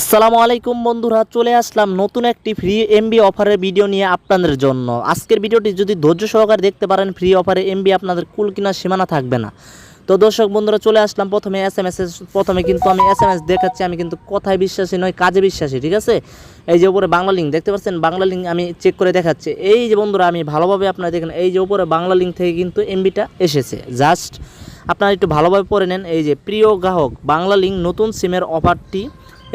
আসসালামু আলাইকুম বন্ধুরা, চলে আসলাম নতুন একটি ফ্রি এমবি অফারের ভিডিও নিয়ে আপনাদের জন্য। আজকের ভিডিওটি যদি ধৈর্য সহকারে দেখতে পারেন ফ্রি অফারে এমবি আপনাদের কুল কিনা সীমানা থাকবে না। তো দর্শক বন্ধুরা, চলে আসলাম প্রথমে এস এম প্রথমে কিন্তু আমি এস এম এস দেখাচ্ছি, আমি কিন্তু কথায় বিশ্বাসী নয় কাজে বিশ্বাসী, ঠিক আছে? এই যে উপরে বাংলা লিঙ্ক দেখতে পাচ্ছেন? বাংলা লিঙ্ক আমি চেক করে দেখাচ্ছি। এই যে বন্ধুরা, আমি ভালোভাবে আপনারা দেখেন, এই যে উপরে বাংলা লিঙ্ক থেকে কিন্তু এমবিটা এসেছে। জাস্ট আপনারা একটু ভালোভাবে পড়ে নেন। এই যে প্রিয় গ্রাহক, বাংলা লিঙ্ক নতুন সিমের অফারটি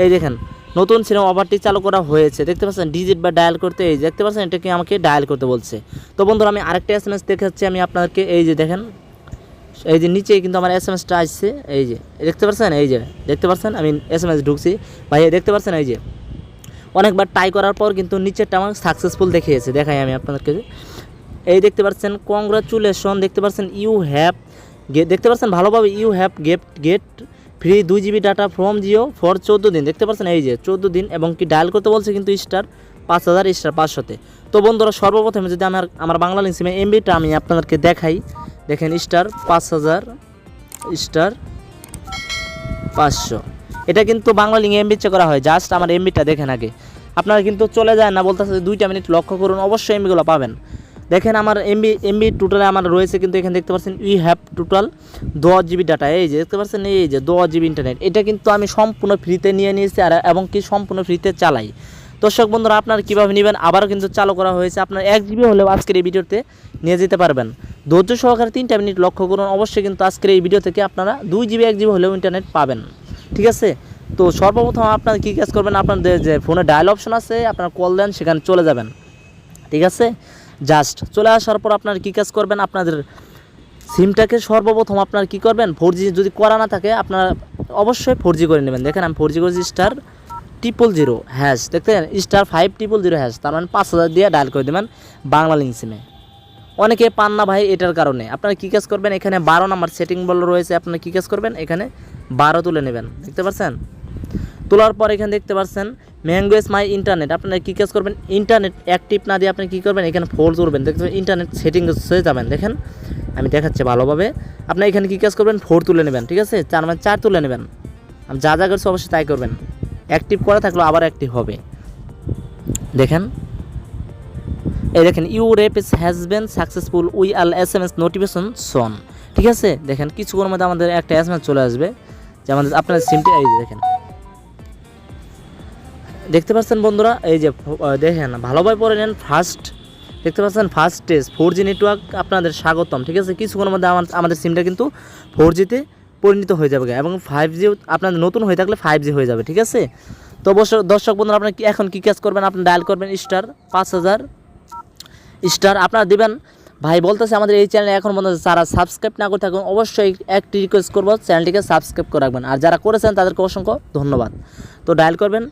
এই দেখেন, নতুন সিনেমা অফারটি চালু করা হয়েছে। দেখতে পাচ্ছেন ডিজিট বা ডায়াল করতে, এই দেখতে পাচ্ছেন, এটাকে আমাকে ডায়াল করতে বলছে। তো বন্ধুরা, আমি আরেকটা এস এম এস দেখাচ্ছি, আমি আপনাদেরকে, এই যে দেখেন, এই যে নিচে কিন্তু আমার এস এম এসটা আসছে, এই যে, দেখতে পাচ্ছেন, এই যে, দেখতে পাচ্ছেন, আমি এস এম এস ঢুকছি। ভাই দেখতে পাচ্ছেন, এই যে, অনেকবার ট্রাই করার পর কিন্তু নিচেরটা আমার সাকসেসফুল দেখিয়েছে। দেখাই আমি আপনাদেরকে। এই দেখতে পাচ্ছেন কংগ্রাচুলেশন দেখতে পাচ্ছেন ইউ হ্যাভ দেখতে পাচ্ছেন, ভালোভাবে you have get get free দুই GB data from Jio for চোদ্দ দিন। দেখতে পাচ্ছেন এই যে চোদ্দ দিন এবং কি ডায়াল করতে বলছে কিন্তু স্টার পাঁচ হাজার স্টার পাঁচশোতে তো। বন্ধুরা, সর্বপ্রথমে যদি আমার আমার বাংলা লিঙ্ক সিমে এমবিটা আমি আপনাদেরকে দেখাই, দেখেন স্টার পাঁচ হাজার স্টার পাঁচশো। এটা কিন্তু বাংলা লিঙ্কে এমবি করা হয়। জাস্ট আমার এমবিটা দেখেন আগে। আপনারা কিন্তু চলে যায় না, বলতেছে দুইটা মিনিট লক্ষ্য করুন, অবশ্যই এমবিগুলো পাবেন। দেখেন আমার এমবি এমবি টোটালে আমার রয়েছে, কিন্তু এখানে দেখতে পাচ্ছেন উই হ্যাভ টোটাল দশ জিবি ডাটা এই যে দেখতে পাচ্ছেন, এই যে দশ জিবি ইন্টারনেট এটা কিন্তু আমি সম্পূর্ণ ফ্রিতে নিয়ে নিয়েছি আর, এবং কি সম্পূর্ণ ফ্রিতে চালাই। দর্শক বন্ধুরা, আপনার কীভাবে নেবেন? আবারও কিন্তু চালু করা হয়েছে। আপনার এক জিবি হলেও আজকের এই ভিডিওতে নিয়ে যেতে পারবেন। ধৈর্য সহকারে তিনটা মিনিট লক্ষ্য করুন। অবশ্যই কিন্তু আজকের এই ভিডিও থেকে আপনারা দুই জিবি এক জিবি হলেও ইন্টারনেট পাবেন। ঠিক আছে? তো সর্বপ্রথম আপনার কী কাজ করবেন? আপনাদের যে ফোনে ডায়াল অপশন আছে, আপনার কল দেন, সেখানে চলে যাবেন। ঠিক আছে? জাস্ট চলে আসার পর আপনার কী কাজ করবেন? আপনাদের সিমটাকে সর্বপ্রথম আপনার কি করবেন? ফোর যদি করা না থাকে, আপনার অবশ্যই ফোর করে নেবেন। দেখেন আমি ফোর জি করেছি স্টার ট্রিপল জিরো হ্যাশ দেখতেন star five triple zero hash তার মানে পাঁচ হাজার দিয়ে ডায়াল করে দেবেন বাংলা লিঙ্ক সিমে অনেকে পান না ভাই এটার কারণে। আপনারা কী কাজ করবেন? এখানে বারো নাম্বার সেটিং বল রয়েছে, আপনারা কী কাজ করবেন? এখানে বারো তুলে নেবেন। দেখতে পাচ্ছেন? তোলার পর এখানে দেখতে পাচ্ছেন ম্যাঙ্গুয়েজ মাই ইন্টারনেট আপনারা কী কাজ করবেন? ইন্টারনেট অ্যাক্টিভ না দিয়ে আপনি কী করবেন? এখানে ফোর তুলবেন দেখতে পাবেন ইন্টারনেট সেটিং হয়ে যাবেন। দেখেন, আমি দেখাচ্ছি ভালোভাবে। আপনি এখানে কী কাজ করবেন? ফোর তুলে নেবেন, ঠিক আছে? চার মানে চার তুলে নেবেন। আমি যা যা করছি অবশ্যই তাই করবেন। অ্যাক্টিভ করা থাকলেও আবার অ্যাক্টিভ হবে। দেখেন, এই দেখেন you rep is has been successful we all S M S notification soon ঠিক আছে? দেখেন, কিছুক্ষণের মধ্যে আমাদের একটা এস এম এস চলে আসবে। যে আমাদের আপনার সিমটি এই দেখেন। দেখতে পাচ্ছেন বন্ধুরা, এই যে দেখেন ভালোভাবে পড়ে নেন ফার্স্ট দেখতে পাচ্ছেন first stage four G network আপনাদের স্বাগতম, ঠিক আছে? কিছুক্ষণের মধ্যে আমার, আমাদের সিমটা কিন্তু ফোর জিতে পরিণত হয়ে যাবে এবং ফাইভ জি আপনাদের নতুন হয়ে থাকলে ফাইভ জি হয়ে যাবে, ঠিক আছে? তো অবশ্য, দর্শক বন্ধুরা আপনার কি- এখন কী কাজ করবেন? আপনি ডায়াল করবেন স্টার পাঁচ হাজার স্টার আপনারা দিবেন। ভাই বলতেছে আমাদের এই চ্যানেলে এখন পর্যন্ত যারা সাবস্ক্রাইব না করে থাকুন, অবশ্যই একটি রিকোয়েস্ট করব চ্যানেলটিকে সাবস্ক্রাইব করে রাখবেন। আর যারা করেছেন, তাদেরকে অসংখ্য ধন্যবাদ। তো ডায়াল করবেন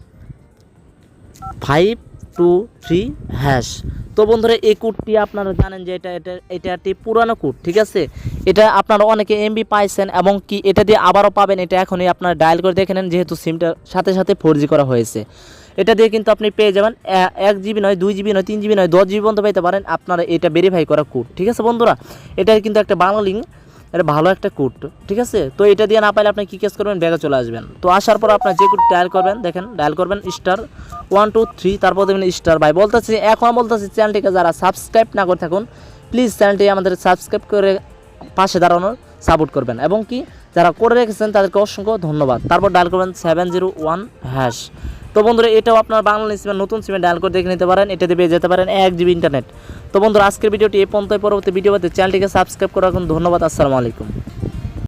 ফাইভ টু থ্রি হ্যাশ। তো বন্ধুরা, এই কোডটি আপনারা জানেন যে এটা এটা এটা একটি পুরানো কোড ঠিক আছে? এটা আপনারা অনেকে এমবি পাইছেন এবং কি এটা দিয়ে আবারও পাবেন, এটা এখনই আপনারা ডায়াল করে দেখে নেন, যেহেতু সিমটার সাথে সাথে ফোর করা হয়েছে। এটা দিয়ে কিন্তু আপনি পেয়ে যাবেন এক জিবি নয়, দুই জিবি নয়, তিন জিবি নয়, দশ জিবি পর্যন্ত পেতে পারেন আপনারা এটা ভেরিফাই করা কোড ঠিক আছে বন্ধুরা? এটা কিন্তু একটা বাংলা লিঙ্ক এটা ভালো একটা কোড ঠিক আছে? তো এটা দিয়ে না পাইলে আপনি কী কেস করবেন? ব্যাগে চলে আসবেন। তো আসার পর আপনার যে কোড ডায়াল করবেন, দেখেন ডায়াল করবেন স্টার ওয়ান টু থ্রি তারপর দেবেন স্টার ভাই বলতেছি, এখন বলতেছি চ্যানেলটিকে যারা সাবস্ক্রাইব না করে থাকুন প্লিজ চ্যানেলটি আমাদের সাবস্ক্রাইব করে পাশে দাঁড়ানোর সাপোর্ট করবেন। এবং কি, যারা করে রেখেছেন, তাদেরকে অসংখ্য ধন্যবাদ। তারপর ডায়াল করবেন সেভেন জিরো ওয়ান হ্যাশ তো বন্ধুরা, এটাও আপনার বাংলা সিমের নতুন সিমে ডায়াল করে দেখে নিতে পারেন। এটাতে পেয়ে যেতে পারেন এক জিবি ইন্টারনেট। তো বন্ধুরা, আজকের ভিডিওটি এই পর্যন্ত পরবর্তী ভিডিওতে চ্যানেলটিকে সাবস্ক্রাইব করে রাখুন। ধন্যবাদ, আসসালামু আলাইকুম।